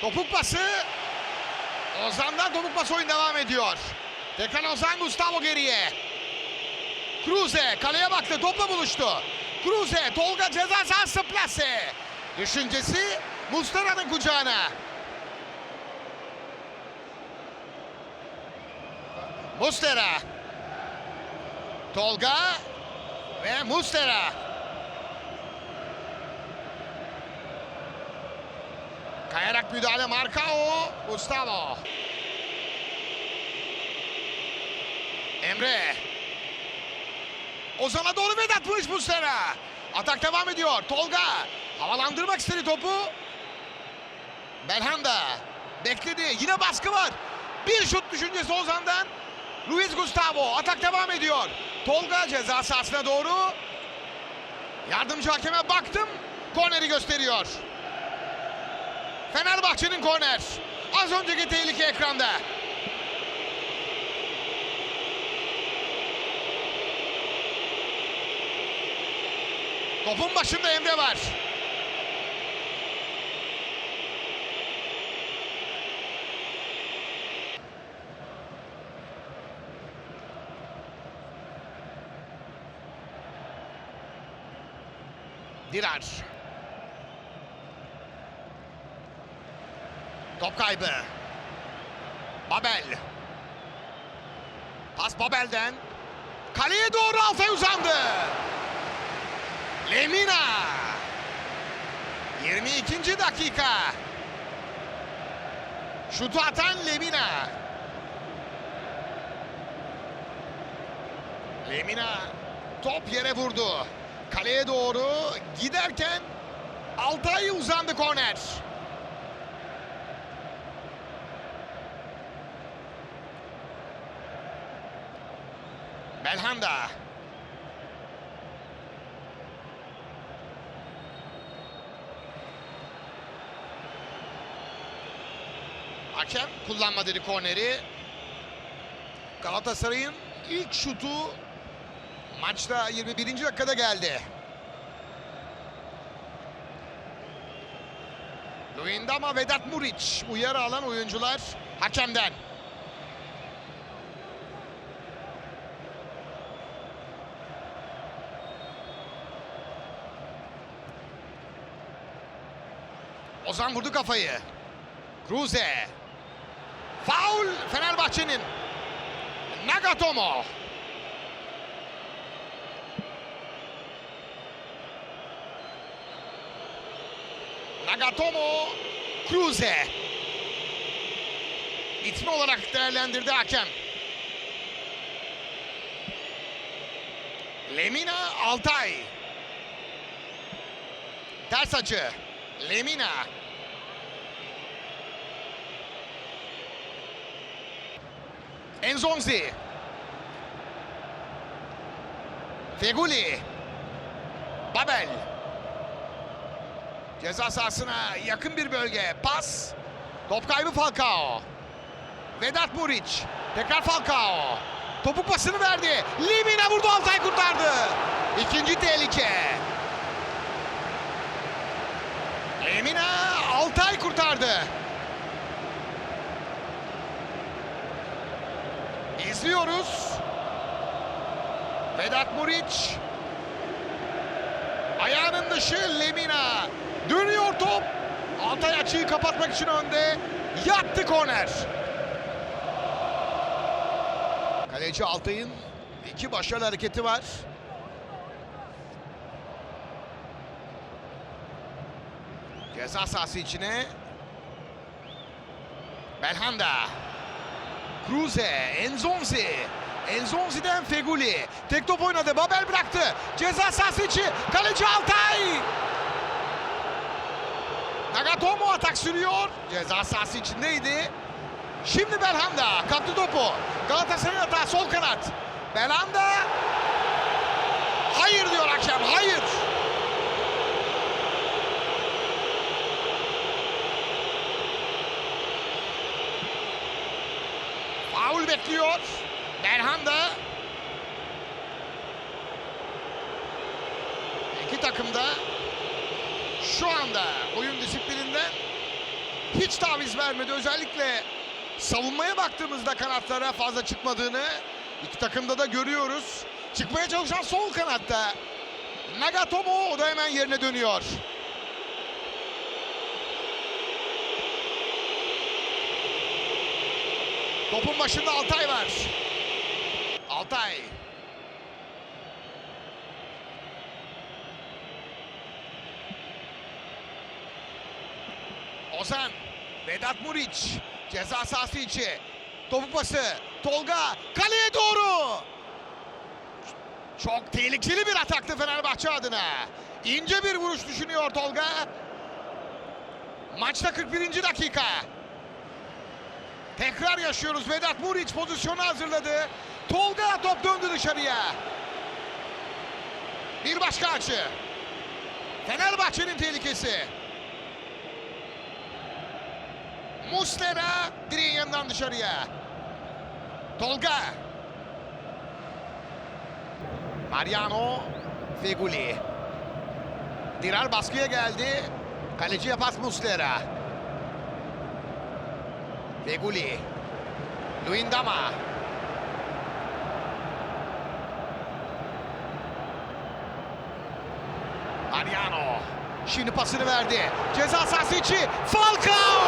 Topuk pası. Ozan'dan topuk pası oyun devam ediyor. Tekrar Ozan Gustavo geriye. Cruze kaleye baktı topla buluştu. Cruze Tolga ceza sahası plase. Düşüncesi Muslera'nın kucağına. Mustera. Tolga ve Mustera. Kayarak müdahale Marcao. Gustavo. Emre. Ozan'a doğru Vedat vuruş Mustera. Atak devam ediyor. Tolga havalandırmak istedi topu. Belhanda bekledi. Yine baskı var. Bir şut düşüncesi Ozan'dan. Luis Gustavo atak devam ediyor. Tolga ceza sahasına doğru. Yardımcı hakeme baktım. Korneri gösteriyor. Fenerbahçe'nin korner. Az önceki tehlike ekranda. Topun başında Emre var. Dirar. Top kaybı. Babel. Pas Babel'den. Kaleye doğru Altay uzandı. Lemina. 22. dakika. Şutu atan Lemina. Lemina top yere vurdu. Kaleye doğru giderken Altay uzandı korner. Belhanda. Hakem kullanma dedi korneri. Galatasaray'ın ilk şutu maçta 21. dakikada geldi. Luyendama Vedat Muriç uyarı alan oyuncular hakemden. Ozan vurdu kafayı. Cruze. Faul Fenerbahçe'nin. Nagatomo. Nagatomo Cruze. İtme olarak değerlendirdi hakem. Lemina Altay. Ters açı. Lemina. Enzonzi. Feguli. Babel. Ceza sahasına yakın bir bölge. Pas. Top kaybı Falcao. Vedat Muriç. Tekrar Falcao. Topuk pasını verdi. Limina vurdu Altay kurtardı. İkinci tehlike. Lemina Altay kurtardı. İzliyoruz. Vedat Muriç. Ayağının dışı Lemina. Dönüyor top. Altay açıyı kapatmak için önde. Yattı korner. Kaleci Altay'ın iki başarılı hareketi var. Ceza sahası içine. Belhanda. Cruze, Enzonzi. Enzonzi'den Feguli. Tek top oynadı. Babel bıraktı. Ceza sahası içi. Kaleci Altay. Nagatomo atak sürüyor. Ceza sahası içindeydi. Şimdi Belhanda kaptı topu. Galatasaray'ın hata sol kanat. Belhanda. Hayır diyor hakem. Hayır. Faul bekliyor. Belhanda. İki takım da şu anda oyun disiplininden hiç taviz vermedi. Özellikle savunmaya baktığımızda kanatlara fazla çıkmadığını iki takımda da görüyoruz. Çıkmaya çalışan sol kanatta Nagatomo o da hemen yerine dönüyor. Topun başında Altay var. Altay. Ozan. Vedat Muriç. Ceza sahası içi. Topu pası. Tolga. Kaleye doğru. Çok tehlikeli bir ataktı Fenerbahçe adına. İnce bir vuruş düşünüyor Tolga. Maçta 41. dakika. Tekrar yaşıyoruz. Vedat Muriç pozisyonu hazırladı. Tolga top döndü dışarıya. Bir başka açı. Fenerbahçe'nin tehlikesi. Muslera direğin yanından dışarıya. Tolga. Mariano Feguli. Dirar baskıya geldi. Kaleciye pas Muslera. Feguli. Luindama. Mariano. Şimdi pasını verdi. Ceza sahası içi. Falcao!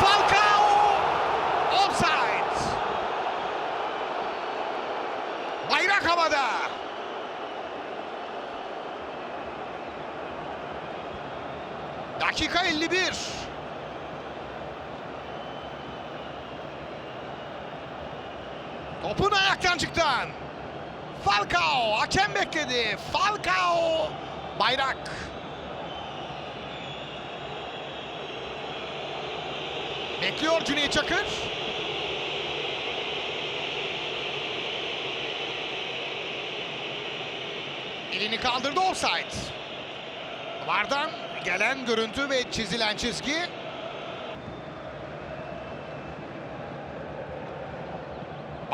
Falcao! Offside! Bayrak havada. Dakika 51. Topun ayaktan çıktan. Falcao hakem bekledi. Falcao bayrak. Bekliyor Cüneyt Çakır. Elini kaldırdı offside. Vardan gelen görüntü ve çizilen çizgi.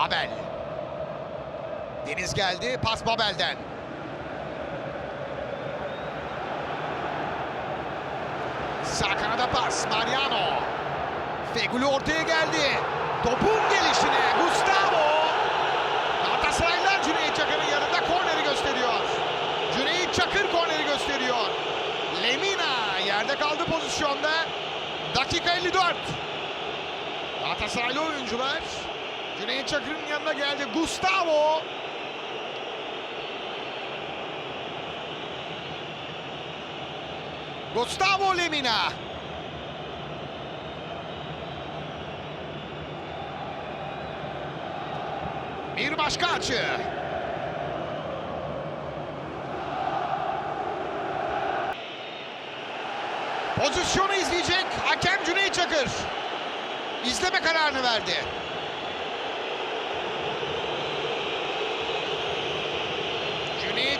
Babel. Deniz geldi. Pas Babel'den. Sağ kanada pas. Mariano. Feguli ortaya geldi. Topun gelişine Gustavo. Galatasaraylılar Cüneyt Çakır'ın yanında korneri gösteriyor. Cüneyt Çakır korneri gösteriyor. Lemina yerde kaldı pozisyonda. Dakika 54. Galatasaraylı oyuncular Cüneyt Çakır'ın yanına geldi. Gustavo. Gustavo Lemina. Bir başka açı. Pozisyonu izleyecek hakem Cüneyt Çakır. İzleme kararını verdi.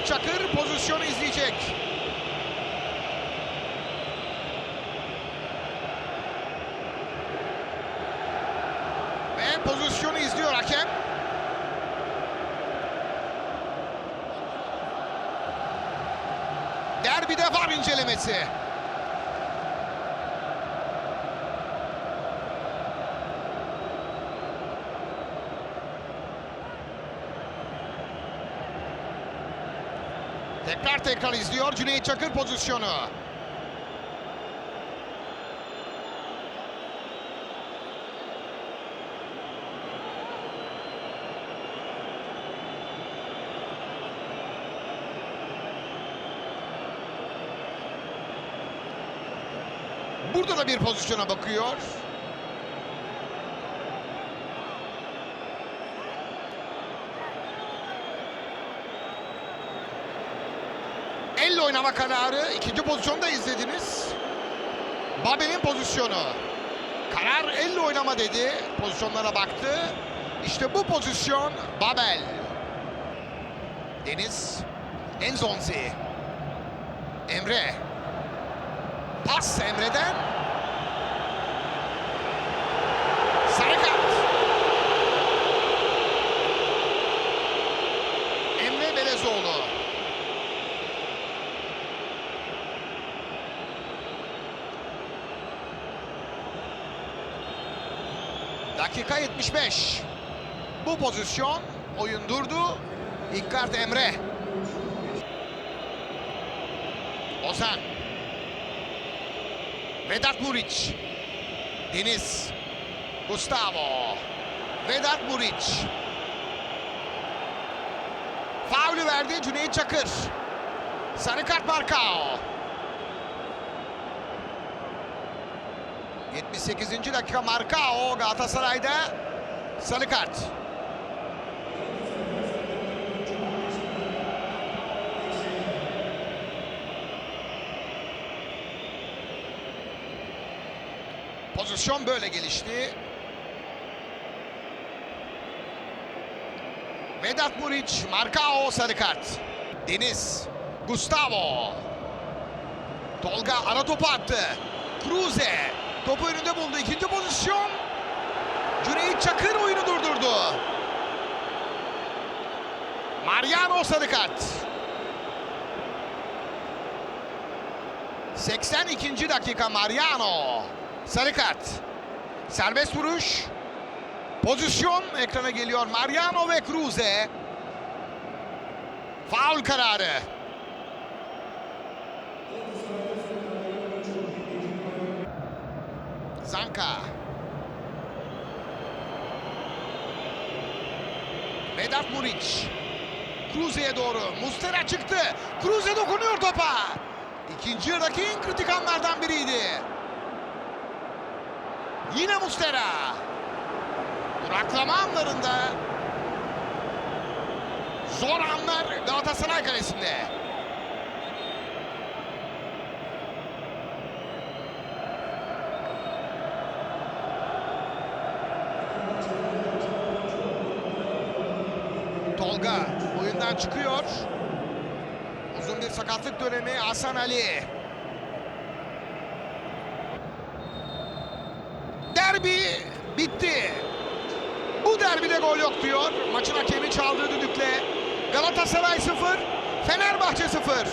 Cüneyt Çakır pozisyonu izleyecek. Ve pozisyonu izliyor hakem. Derbide var incelemesi. Tekrar tekrar izliyor Cüneyt Çakır pozisyonu. Burada da bir pozisyona bakıyor. Elle oynama kararı. ikinci pozisyonu da izlediniz. Babel'in pozisyonu. Karar elle oynama dedi. Pozisyonlara baktı. İşte bu pozisyon Babel. Deniz. Enzonzi. Emre. Pas Emre'den. Sarı kart. Emre Belezoğlu. Dakika 75. Bu pozisyon oyun durdu. İlk kart Emre. Ozan. Vedat Muriç. Deniz. Gustavo. Vedat Muriç. Faulü verdi Cüneyt Çakır. Sarı kart Markao. 78. dakika Markao Galatasaray'da sarı kart. Pozisyon böyle gelişti. Vedat Muriç, Markao sarı kart. Deniz, Gustavo. Tolga ara topu attı. Cruze topu önünde buldu. İkinci pozisyon. Cüneyt Çakır oyunu durdurdu. Mariano sarı kart. 82. dakika Mariano. Sarı. Serbest vuruş. Pozisyon ekrana geliyor. Mariano ve Cruze. Faul kararı. Zanka. Vedat Muriç. Cruze'ye doğru. Mustera çıktı. Cruze dokunuyor topa. İkinci yarıdaki kritik anlardan biriydi. Yine Mustera. Duraklama anlarında zor anlar Galatasaray kalesinde. Tolga oyundan çıkıyor. Uzun bir sakatlık dönemi Hasan Ali. Derbi bitti. Bu derbide gol yok diyor. Maçın hakemi çaldığı düdükle. Galatasaray 0, Fenerbahçe 0.